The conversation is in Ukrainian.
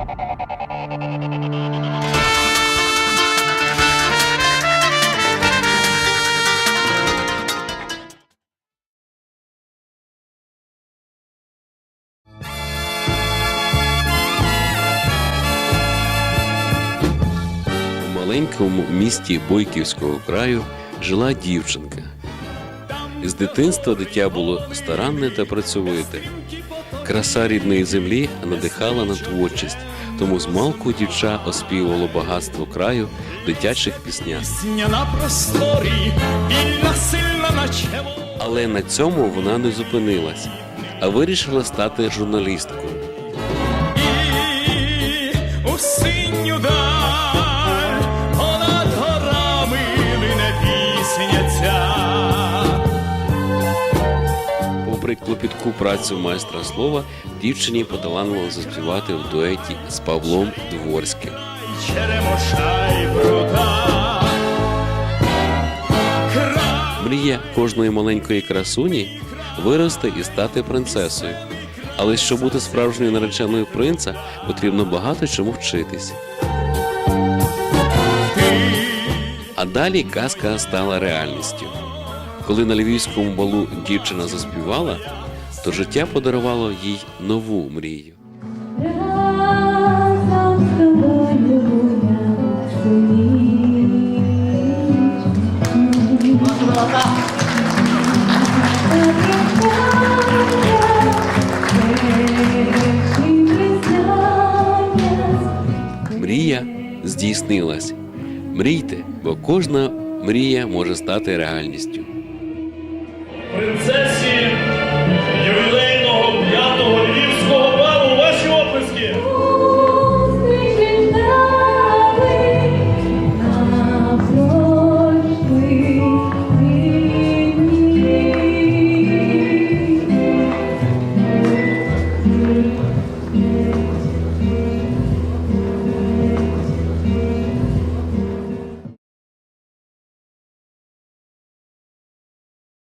У маленькому місті Бойківського краю жила дівчинка. З дитинства дитя було старанне та працьовите. Краса рідної землі надихала на творчість, тому змалку дівча оспівувало багатство краю дитячих піснях. Але на цьому вона не зупинилась, а вирішила стати журналісткою. І у синю даль понад горами лине пісня ця. Попри клопітку працю майстра слова, дівчині поталанило заспівати в дуеті з Павлом Дворським. Мрія кожної маленької красуні вирости і стати принцесою. Але щоб бути справжньою нареченою принца, потрібно багато чому вчитись. А далі казка стала реальністю. Коли на львівському балу дівчина заспівала, то життя подарувало їй нову мрію. Мрія здійснилась. Мрійте, бо кожна мрія може стати реальністю. Princesa!